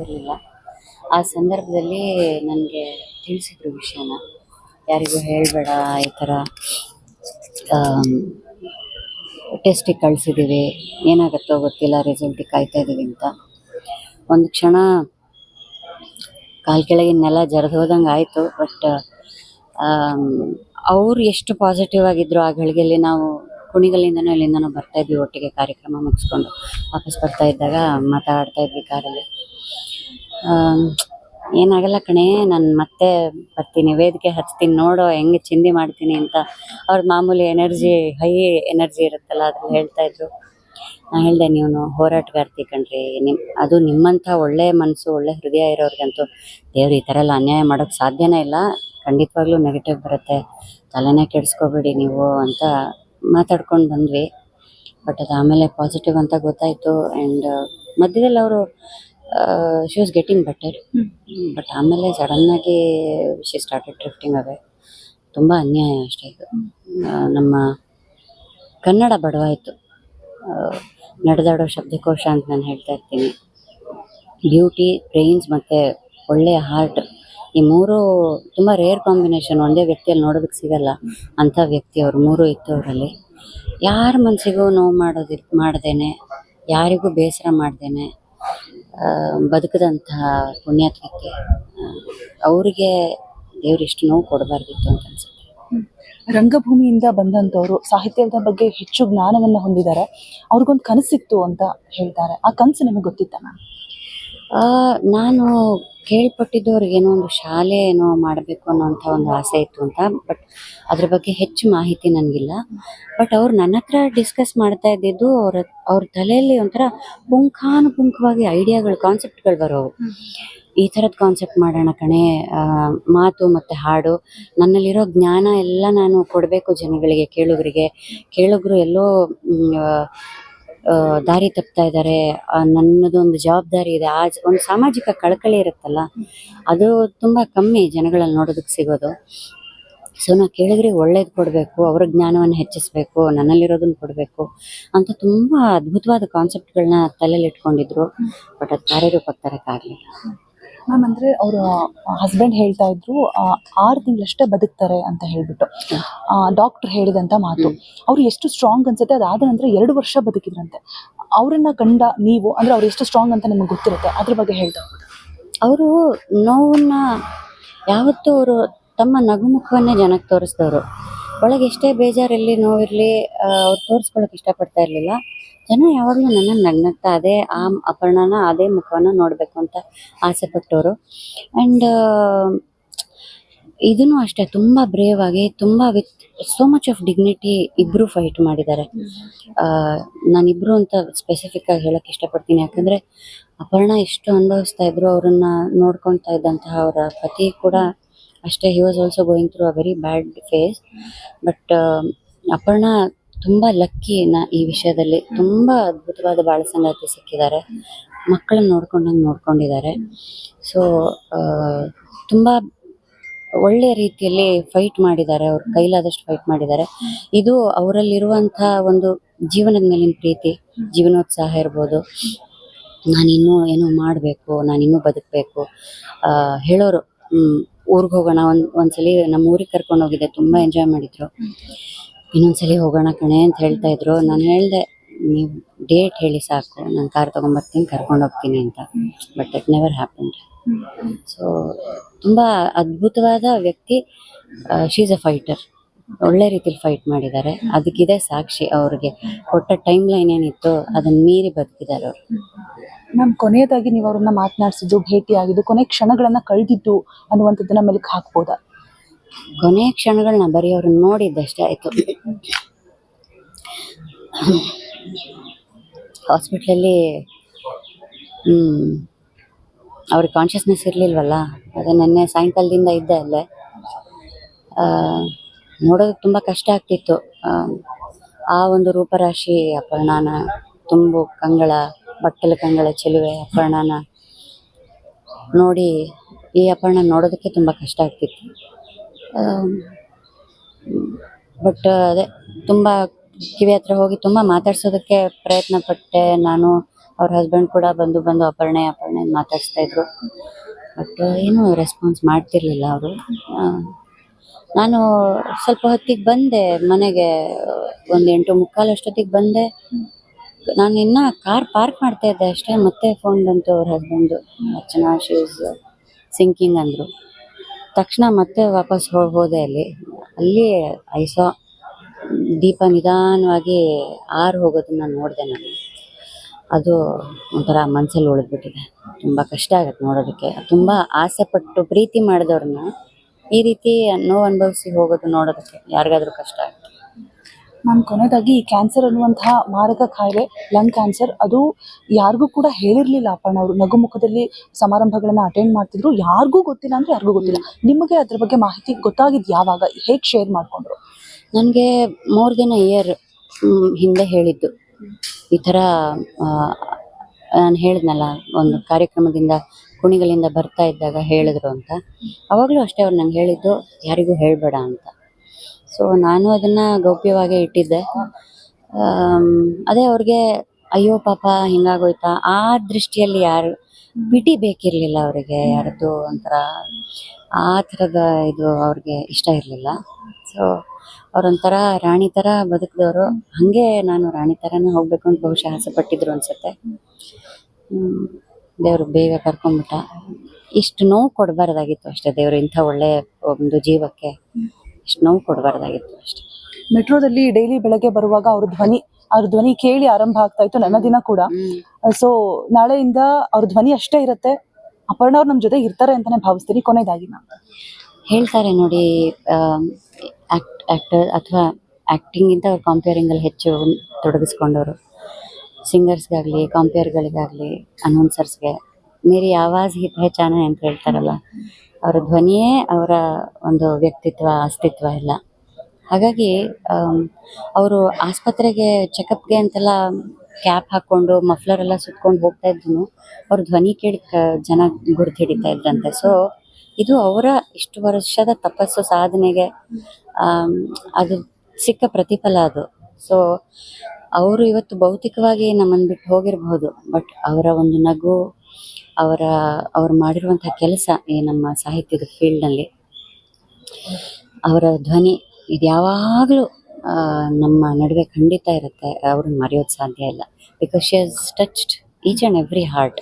ಗೊತ್ತಿರಲಿಲ್ಲ ಆ ಸಂದರ್ಭದಲ್ಲಿ ನನಗೆ ತಿಳಿಸಿದ್ರು ವಿಷಯನ. ಯಾರಿಗೂ ಹೇಳಬೇಡ, ಈ ಥರ ಟೆಸ್ಟಿಗೆ ಕಳಿಸಿದ್ದೀವಿ ಏನಾಗುತ್ತೋ ಗೊತ್ತಿಲ್ಲ ರಿಸಲ್ಟಿಗೆ ಕಾಯ್ತಾ ಇದ್ದೀವಿ ಅಂತ. ಒಂದು ಕ್ಷಣ ಕಾಲು ಕೆಳಗಿನೆಲ್ಲ ನೆಲ ಜರಿದು ಹೋದಂಗೆ ಆಯಿತು ಬಟ್ ಅವ್ರು ಎಷ್ಟು ಪಾಸಿಟಿವ್ ಆಗಿದ್ರು ಆ ಗಳಿಗೆಯಲ್ಲಿ ನಾವು ಕುಣಿಗಲ್ಲಿಂದನೋ ಇಲ್ಲಿಂದನೋ ಬರ್ತಾ ಇದ್ವಿ ಒಟ್ಟಿಗೆ ಕಾರ್ಯಕ್ರಮ ಮುಗಿಸ್ಕೊಂಡು. ವಾಪಸ್ ಬರ್ತಾ ಇದ್ದಾಗ ಮಾತಾಡ್ತಾ ಇದ್ವಿ ಕಾರಲ್ಲಿ. ಏನಾಗಲ್ಲ ಕಣೆ, ನಾನು ಮತ್ತೆ ಬರ್ತೀನಿ, ವೇದಿಕೆ ಹಚ್ತೀನಿ, ನೋಡೋ ಹೆಂಗೆ ಚಿಂದಿ ಮಾಡ್ತೀನಿ ಅಂತ. ಅವ್ರ ಮಾಮೂಲಿ ಎನರ್ಜಿ, ಹೈ ಎನರ್ಜಿ ಇರುತ್ತಲ್ಲ, ಅದ್ರಲ್ಲಿ ಹೇಳ್ತಾ ಇದ್ರು. ನಾ ಹೇಳಿದೆ ನೀವು ಹೋರಾಟಗಾರ್ತಿ ಕಣ್ರಿ, ನಿಮ್, ಅದು ನಿಮ್ಮಂಥ ಒಳ್ಳೆ ಮನಸ್ಸು ಒಳ್ಳೆ ಹೃದಯ ಇರೋರಿಗಂತೂ ದೇವ್ರು ಈ ಥರ ಎಲ್ಲ ಅನ್ಯಾಯ ಮಾಡೋಕ್ಕೆ ಸಾಧ್ಯನೇ ಇಲ್ಲ. ಖಂಡಿತವಾಗ್ಲೂ ನೆಗೆಟಿವ್ ಬರುತ್ತೆ. ತಲೆನೇ ಕೆಡಿಸ್ಕೋಬೇಡಿ ನೀವು ಅಂತ ಮಾತಾಡ್ಕೊಂಡು ಬಂದ್ವಿ. ಬಟ್ ಅದು ಆಮೇಲೆ ಪಾಸಿಟಿವ್ ಅಂತ ಗೊತ್ತಾಯಿತು. ಆ್ಯಂಡ್ ಮಧ್ಯದಲ್ಲಿ ಅವರು she was getting better but ಆಮೇಲೆ ಸಡನ್ನಾಗಿ ಶಿ ಸ್ಟಾರ್ಟೆಡ್ ಡ್ರಿಫ್ಟಿಂಗ್ ಅವೇ ತುಂಬ ಅನ್ಯಾಯ ಅಷ್ಟೇ ಇದು. ನಮ್ಮ ಕನ್ನಡ ಬಡವಾಯಿತು. ನಡೆದಾಡೋ ಶಬ್ದಕೋಶ ಅಂತ ನಾನು ಹೇಳ್ತಾ ಇರ್ತೀನಿ. ಬ್ಯೂಟಿ ಬ್ರೈನ್ಸ್ ಮತ್ತು ಒಳ್ಳೆಯ ಹಾರ್ಟ್ ಈ ಮೂರು ತುಂಬ ರೇರ್ ಕಾಂಬಿನೇಷನ್ ಒಂದೇ ವ್ಯಕ್ತಿಯಲ್ಲಿ ನೋಡೋದಕ್ಕೆ ಸಿಗಲ್ಲ ಅಂಥ ವ್ಯಕ್ತಿ ಅವರು ಮೂರು ಇತ್ತು ಅವರಲ್ಲಿ ಯಾರ ಮನಸ್ಸಿಗೂ ನೋವು ಮಾಡೋದಿ ಮಾಡ್ದೇನೆ ಯಾರಿಗೂ ಬೇಸರ ಮಾಡ್ದೇನೆ ಬದುಕದಂತಹ ಪುಣ್ಯಾತ್ಮಕ್ಕೆ ಅವರಿಗೆ ದೇವ್ರು ಇಷ್ಟು ನೋವು ಕೊಡಬಾರ್ದಿತ್ತು ಅಂತ ಅನ್ಸುತ್ತೆ. ರಂಗಭೂಮಿಯಿಂದ ಬಂದಂತವರು ಸಾಹಿತ್ಯದ ಬಗ್ಗೆ ಹೆಚ್ಚು ಜ್ಞಾನವನ್ನ ಹೊಂದಿದ್ದಾರೆ ಅವ್ರಿಗೊಂದು ಕನಸಿತ್ತು ಅಂತ ಹೇಳ್ತಾರೆ. ಆ ಕನಸು ನಿಮಗೆ ಗೊತ್ತಿತ್ತ ಮ್ಯಾಮ್? ನಾನು ಕೇಳ್ಪಟ್ಟಿದ್ದು ಅವ್ರಿಗೆ ಏನೋ ಒಂದು ಶಾಲೆ ಏನೋ ಮಾಡಬೇಕು ಅನ್ನೋಂಥ ಒಂದು ಆಸೆ ಇತ್ತು ಅಂತ ಬಟ್ ಅದ್ರ ಬಗ್ಗೆ ಹೆಚ್ಚು ಮಾಹಿತಿ ನನಗಿಲ್ಲ. ಬಟ್ ಅವ್ರು ನನ್ನ ಹತ್ರ ಡಿಸ್ಕಸ್ ಮಾಡ್ತಾ ಇದ್ದಿದ್ದು ಅವ್ರ ಅವ್ರ ತಲೆಯಲ್ಲಿ ಒಂಥರ ಪುಂಖಾನುಪುಂಖವಾಗಿ ಐಡಿಯಾಗಳು ಕಾನ್ಸೆಪ್ಟ್ಗಳು ಬರೋವು. ಈ ಥರದ ಕಾನ್ಸೆಪ್ಟ್ ಮಾಡೋಣ ಕಣೆ ಆ, ಮಾತು ಮತ್ತು ಹಾಡು ನನ್ನಲ್ಲಿರೋ ಜ್ಞಾನ ಎಲ್ಲ ನಾನು ಕೊಡಬೇಕು ಜನಗಳಿಗೆ ಕೇಳುಗರಿಗೆ. ಕೇಳುಗರು ಎಲ್ಲೋ ಆ, ಆ, ದಾರಿ ತಪ್ತಾ ಇದ್ದಾರೆ. ನನ್ನದೊಂದು ಜವಾಬ್ದಾರಿ ಇದೆ. ಆ ಒಂದು ಸಾಮಾಜಿಕ ಕಳಕಳಿ ಇರುತ್ತಲ್ಲ, ಅದು ತುಂಬ ಕಮ್ಮಿ ಜನಗಳಲ್ಲಿ ನೋಡೋದಕ್ಕೆ ಸಿಗೋದು. ಸೊ ನಾ ಕೇಳಿದ್ರೆ ಒಳ್ಳೇದು ಕೊಡಬೇಕು, ಅವರ ಜ್ಞಾನವನ್ನು ಹೆಚ್ಚಿಸಬೇಕು, ನನ್ನಲ್ಲಿರೋದನ್ನು ಕೊಡಬೇಕು ಅಂತ ತುಂಬ ಅದ್ಭುತವಾದ ಕಾನ್ಸೆಪ್ಟ್ಗಳನ್ನ ತಲೆಯಲ್ಲಿ ಇಟ್ಕೊಂಡಿದ್ರು. ಬಟ್ ಅದು ಕಾರ್ಯರೂಪಕ್ಕೆ ತರೋಕ್ಕಾಗಲಿಲ್ಲ ಮ್ಯಾಮ್ ಅಂದರೆ ಅವರ ಹಸ್ಬೆಂಡ್ ಹೇಳ್ತಾ ಇದ್ರು ಆ, ಆರು ತಿಂಗಳಷ್ಟೇ ಬದುಕ್ತಾರೆ ಅಂತ ಹೇಳಿಬಿಟ್ಟು. ಡಾಕ್ಟರ್ ಹೇಳಿದಂಥ ಮಾತು. ಅವರು ಎಷ್ಟು ಸ್ಟ್ರಾಂಗ್ ಅನ್ಸುತ್ತೆ ಅದಾದ ನಂತರ ಎರಡು ವರ್ಷ ಬದುಕಿದ್ರಂತೆ. ಅವರನ್ನ ಕಂಡ ನೀವು ಅಂದರೆ ಅವ್ರು ಎಷ್ಟು ಸ್ಟ್ರಾಂಗ್ ಅಂತ ನಿಮಗೆ ಗೊತ್ತಿರುತ್ತೆ ಅದ್ರ ಬಗ್ಗೆ ಹೇಳ್ತಾ ಹೋಗೋದು. ಅವರು ನೋವನ್ನ ಯಾವತ್ತೂ ಅವರು ತಮ್ಮ ನಗುಮುಖವನ್ನೇ ಜನಕ್ಕೆ ತೋರಿಸಿದವರು. ಒಳಗೆ ಎಷ್ಟೇ ಬೇಜಾರಿರಲಿ, ನೋವಿರಲಿ ಅವ್ರು ಇಷ್ಟ ಇಷ್ಟಪಡ್ತಾ ಇರಲಿಲ್ಲ. ಜನ ಯಾವಾಗಲೂ ನನ್ನ ನಗ್ನಗ್ತಾ ಅದೇ, ಆ ಅಪರ್ಣನ ಅದೇ ಮುಖವನ್ನ ನೋಡಬೇಕು ಅಂತ ಆಸೆ ಪಟ್ಟವರು ಆ್ಯಂಡ್ ಇದನ್ನು ಅಷ್ಟೇ, ತುಂಬ ಬ್ರೇವ್ ಆಗಿ ತುಂಬ with so much of dignity ಇಬ್ರು ಫೈಟ್ ಮಾಡಿದ್ದಾರೆ. ನಾನಿಬ್ಬರು ಅಂತ ಸ್ಪೆಸಿಫಿಕ್ ಆಗಿ ಹೇಳಕ್ ಇಷ್ಟಪಡ್ತೀನಿ. ಯಾಕಂದ್ರೆ, ಅಪರ್ಣ ಎಷ್ಟು ಅನುಭವಿಸ್ತಾ ಇದ್ರು ಅವ್ರನ್ನ ನೋಡ್ಕೊಳ್ತಾ ಇದ್ದಂತಹ ಅವರ ಪತಿ ಕೂಡ ಅಷ್ಟೇ he was also going through a very bad phase but Aparna ತುಂಬ ಲಕ್ಕಿ ನಾ ಈ ವಿಷಯದಲ್ಲಿ. ತುಂಬ ಅದ್ಭುತವಾದ ಬಾಳ ಸಂಗಾತಿ ಸಿಕ್ಕಿದ್ದಾರೆ. ಮಕ್ಕಳನ್ನ ನೋಡ್ಕೊಂಡಂಗೆ ನೋಡ್ಕೊಂಡಿದ್ದಾರೆ. ಸೊ ತುಂಬ ಒಳ್ಳೆಯ ರೀತಿಯಲ್ಲಿ ಫೈಟ್ ಮಾಡಿದ್ದಾರೆ. ಅವ್ರ ಕೈಲಾದಷ್ಟು ಫೈಟ್ ಮಾಡಿದ್ದಾರೆ. ಇದು ಅವರಲ್ಲಿರುವಂಥ ಒಂದು ಜೀವನದ ಮೇಲಿನ ಪ್ರೀತಿ, ಜೀವನೋತ್ಸಾಹ ಇರ್ಬೋದು. ನಾನಿನ್ನೂ ಏನೋ ಮಾಡಬೇಕು, ನಾನಿನ್ನೂ ಬದುಕಬೇಕು. ಹೇಳೋರು ಊರಿಗೆ ಹೋಗೋಣ. ಒಂದು, ಒಂದ್ಸಲಿ ನಮ್ಮ ಊರಿಗೆ ಕರ್ಕೊಂಡು ಹೋಗಿದ್ದೆ. ತುಂಬ ಎಂಜಾಯ್ ಮಾಡಿದ್ರು. ಇನ್ನೊಂದ್ಸಲಿ ಹೋಗೋಣ ಕಣೆ ಅಂತ ಹೇಳ್ತಾ ಇದ್ರು. ನಾನು ಹೇಳಿದೆ, ನೀವು ಡೇಟ್ ಹೇಳಿ ಸಾಕು. ನಾನು ಕಾರ್ ತೊಗೊಂಬರ್ತೀನಿ, ಕರ್ಕೊಂಡು ಹೋಗ್ತೀನಿ ಅಂತ. But it never happen so ತುಂಬ ಅದ್ಭುತವಾದ ವ್ಯಕ್ತಿ ಶೀಸ್ ಅ ಫೈಟರ್ ಒಳ್ಳೆ ರೀತಿಲಿ ಫೈಟ್ ಮಾಡಿದ್ದಾರೆ ಅದಕ್ಕಿದೆ ಸಾಕ್ಷಿ ಅವ್ರಿಗೆ. ಕೊಟ್ಟ ಟೈಮ್ ಲೈನ್ ಏನಿತ್ತು ಅದನ್ನ ಮೀರಿ ಬದುಕಿದ್ದಾರೆ ಅವರು. ಮ್ಯಾಮ್, ಕೊನೆಯದಾಗಿ ನೀವು ಅವ್ರನ್ನ ಮಾತನಾಡಿಸಿದ್ದು ಭೇಟಿ ಆಗಿದ್ದು, ಕೊನೆ ಕ್ಷಣಗಳನ್ನ ಕಳೆದಿದ್ದು ಅನ್ನುವಂಥದ್ದನ್ನ ಮೆಲುಕು ಹಾಕ್ಬೋದಾ? ಕೊನೆ ಕ್ಷಣಗಳನ್ನ ಬರೀ ಅವ್ರನ್ನ ನೋಡಿದ್ದಷ್ಟೇ ಆಯಿತು. ಹಾಸ್ಪಿಟ್ಲಲ್ಲಿ ಅವ್ರಿಗೆ ಕಾನ್ಷಿಯಸ್ನೆಸ್ ಇರಲಿಲ್ವಲ್ಲ, ಅದೇ ನೆನ್ನೆ ಸಾಯಂಕಾಲದಿಂದ ಇದ್ದೆ ಅಲ್ಲೇ. ನೋಡೋದಕ್ಕೆ ತುಂಬ ಕಷ್ಟ ಆಗ್ತಿತ್ತು. ಆ ಒಂದು ರೂಪರಾಶಿ ಅಪರ್ಣಾನ ತುಂಬು ಕಂಗಳ ಬಟ್ಟಲ ಕಂಗಳ ಚೆಲುವೆ ಅಪರ್ಣನ ನೋಡಿ ಈ ಅಪರ್ಣ ನೋಡೋದಕ್ಕೆ ತುಂಬ ಕಷ್ಟ ಆಗ್ತಿತ್ತು. ಬಟ್ ಅದೇ ತುಂಬ ಕಿವಿ ಹತ್ರ ಹೋಗಿ ತುಂಬ ಮಾತಾಡ್ಸೋದಕ್ಕೆ ಪ್ರಯತ್ನ ಪಟ್ಟೆ. ನಾನು ಅವ್ರ ಹಸ್ಬೆಂಡ್ ಕೂಡ ಬಂದು ಬಂದು ಅಪರ್ಣೆ ಅಪರ್ಣೆ ಮಾತಾಡಿಸ್ತಾ ಇದ್ರು. ಬಟ್ ಏನು ರೆಸ್ಪಾನ್ಸ್ ಮಾಡ್ತಿರ್ಲಿಲ್ಲ ಅವರು. ನಾನು ಸ್ವಲ್ಪ ಹೊತ್ತಿಗೆ ಬಂದೆ ಮನೆಗೆ, ಒಂದು ಎಂಟು ಮುಕ್ಕಾಲು ಅಷ್ಟೊತ್ತಿಗೆ ಬಂದೆ. ನಾನು ಇನ್ನ ಕಾರ್ ಪಾರ್ಕ್ ಮಾಡ್ತಾ ಇದ್ದೆ ಅಷ್ಟೇ, ಮತ್ತೆ ಫೋನ್ ಬಂತು ಅವ್ರ ಹಸ್ಬೆಂಡ್ ಅರ್ಚನಾ ಶೂಸ್ ಸಿಂಕಿಂಗ್ ಅಂದರು. ತಕ್ಷಣ ಮತ್ತೆ ವಾಪಸ್ ಹೋದೆ ಅಲ್ಲಿ. ಅಲ್ಲಿ ಐಸೋ ದೀಪ ನಿಧಾನವಾಗಿ ಆರು ಹೋಗೋದನ್ನ ನೋಡಿದೆ ನಾನು. ಅದು ಒಂಥರ ಮನಸ್ಸಲ್ಲಿ ಉಳಿದ್ಬಿಟ್ಟಿದೆ. ತುಂಬ ಕಷ್ಟ ಆಗುತ್ತೆ ನೋಡೋದಕ್ಕೆ. ತುಂಬ ಆಸೆ ಪಟ್ಟು ಪ್ರೀತಿ ಮಾಡಿದವ್ರನ್ನ ಈ ರೀತಿ ನೋವು ಅನುಭವಿಸಿ ಹೋಗೋದು ನೋಡೋದಕ್ಕೆ ಯಾರಿಗಾದ್ರೂ ಕಷ್ಟ ಆಗುತ್ತೆ. ನಾನು ಕೊನೆಯದಾಗಿ ಈ ಕ್ಯಾನ್ಸರ್ ಅನ್ನುವಂತಹ ಮಾರಕ ಕಾಯಿಲೆ ಲಂಗ್ ಕ್ಯಾನ್ಸರ್ ಅದು ಯಾರಿಗೂ ಕೂಡ ಹೇಳಿರಲಿಲ್ಲ ಅಪ್ಪಣ್ಣ ಅವರು. ನಗುಮುಖದಲ್ಲಿ ಸಮಾರಂಭಗಳನ್ನು ಅಟೆಂಡ್ ಮಾಡ್ತಿದ್ರು. ಯಾರಿಗೂ ಗೊತ್ತಿಲ್ಲ ಅಂದ್ರೆ ಯಾರಿಗೂ ಗೊತ್ತಿಲ್ಲ. ನಿಮಗೆ ಅದ್ರ ಬಗ್ಗೆ ಮಾಹಿತಿ ಗೊತ್ತಾಗಿದ್ದು ಯಾವಾಗ? ಹೇಗೆ ಶೇರ್ ಮಾಡ್ಕೊಂಡ್ರು? ನನಗೆ ಮೋರ್ ದಿನ ಇಯರ್ ಹಿಂದೆ ಹೇಳಿದ್ದು. ಈ ಥರ ನಾನು ಹೇಳಿದ್ನಲ್ಲ, ಒಂದು ಕಾರ್ಯಕ್ರಮದಿಂದ ಕುಣಿಗಳಿಂದ ಬರ್ತಾ ಇದ್ದಾಗ ಹೇಳಿದ್ರು ಅಂತ. ಅವಾಗಲೂ ಅಷ್ಟೇ ಅವ್ರು ನಂಗೆ ಹೇಳಿದ್ದು, ಯಾರಿಗೂ ಹೇಳಬೇಡ ಅಂತ. ಸೊ ನಾನು ಅದನ್ನು ಗೌಪ್ಯವಾಗಿ ಇಟ್ಟಿದ್ದೆ. ಅದೇ ಅವ್ರಿಗೆ, ಅಯ್ಯೋ ಪಾಪ, ಹಿಂಗಾಗೋಯ್ತಾ? ಆ ದೃಷ್ಟಿಯಲ್ಲಿ ಯಾರು, ಬಿಟಿ ಬೇಕಿರಲಿಲ್ಲ ಅವರಿಗೆ ಯಾರದ್ದು ಒಂಥರ. ಆ ಥರದ ಇದು ಅವ್ರಿಗೆ ಇಷ್ಟ ಇರಲಿಲ್ಲ. ಸೊ ಅವ್ರೊಂಥರ ರಾಣಿ ಥರ ಬದುಕಿದವರು. ಹಾಗೆ ನಾನು ರಾಣಿ ಥರನೇ ಹೋಗಬೇಕು ಅಂತ ಬಹುಶಃ ಆಸೆ ಪಟ್ಟಿದ್ರು ಅನ್ಸುತ್ತೆ. ದೇವರು ಬೇಗ ಕರ್ಕೊಂಡ್ಬಿಟ್ಟ ಇಷ್ಟು ನೋವು ಕೊಡಬಾರ್ದಾಗಿತ್ತು ಅಷ್ಟೇ ದೇವರು ಇಂಥ ಒಳ್ಳೆಯ ಒಂದು ಜೀವಕ್ಕೆ. ಇಷ್ಟು ನೋವು ಕೊಡಬಾರ್ದಾಗಿತ್ತು ಅಷ್ಟೇ. ಮೆಟ್ರೋದಲ್ಲಿ ಡೈಲಿ ಬೆಳಗ್ಗೆ ಬರುವಾಗ ಅವ್ರ ಧ್ವನಿ ಅವ್ರ ಧ್ವನಿ ಕೇಳಿ ಆರಂಭ ಆಗ್ತಾ ಇತ್ತು ನನ್ನ ದಿನ ಕೂಡ. ಸೊ ನಾಳೆಯಿಂದ ಅವ್ರ ಧ್ವನಿ ಅಷ್ಟೇ ಇರುತ್ತೆ. ಅಪರ್ಣ ಅವ್ರು ನಮ್ಮ ಜೊತೆ ಇರ್ತಾರೆ ಅಂತಾನೆ ಭಾವಿಸ್ತೀನಿ ಕೊನೆಯದಾಗಿ ನಾನು. ಹೇಳ್ತಾರೆ ನೋಡಿ ಆಕ್ಟ್ ಆಕ್ಟರ್ ಅಥವಾ ಆ್ಯಕ್ಟಿಂಗಿಂತ ಅವ್ರು ಕಾಂಪೇರಿಂಗಲ್ಲಿ ಹೆಚ್ಚು ತೊಡಗಿಸ್ಕೊಂಡವರು. ಸಿಂಗರ್ಸ್ಗಾಗಲಿ ಕಾಂಪೇರ್ಗಳಿಗಾಗಲಿ ಅನೌನ್ಸರ್ಸ್ಗೆ ಮೇರಿ ಆವಾಜ್ ಹಿ ಹೆಚ್ಚಾನ ಅಂತ ಹೇಳ್ತಾರಲ್ಲ. ಅವರ ಧ್ವನಿಯೇ ಅವರ ಒಂದು ವ್ಯಕ್ತಿತ್ವ, ಅಸ್ತಿತ್ವ ಎಲ್ಲ. ಹಾಗಾಗಿ ಅವರು ಆಸ್ಪತ್ರೆಗೆ ಚೆಕಪ್ಗೆ ಅಂತೆಲ್ಲ ಕ್ಯಾಪ್ ಹಾಕ್ಕೊಂಡು, ಮಫ್ಲರ್ ಎಲ್ಲ ಸುತ್ಕೊಂಡು ಹೋಗ್ತಾ ಇದ್ರು ಅವ್ರ ಧ್ವನಿ ಕೇಳಿ ಜನ ಗುರ್ತು ಹಿಡಿತಾ ಇದ್ರಂತೆ. ಸೊ ಇದು ಅವರ ಇಷ್ಟು ವರ್ಷದ ತಪಸ್ಸು, ಸಾಧನೆಗೆ ಅದು ಸಿಕ್ಕ ಪ್ರತಿಫಲ ಅದು. ಸೊ ಅವರು ಇವತ್ತು ಭೌತಿಕವಾಗಿ ನಮ್ಮನ್ನು ಬಿಟ್ಟು ಹೋಗಿರಬಹುದು, ಬಟ್ ಅವರ ಒಂದು ನಗು ಅವರ, ಅವರು ಮಾಡಿರುವಂತಹ ಕೆಲಸ ಈ ನಮ್ಮ ಸಾಹಿತ್ಯದ ಫೀಲ್ಡ್ನಲ್ಲಿ. ಅವರ ಧ್ವನಿ ಇದು ಯಾವಾಗಲೂ ನಮ್ಮ ನಡುವೆ ಖಂಡಿತ ಇರುತ್ತೆ. ಅವ್ರನ್ನ ಮರೆಯೋದು ಸಾಧ್ಯ ಇಲ್ಲ. Because she has touched each and every heart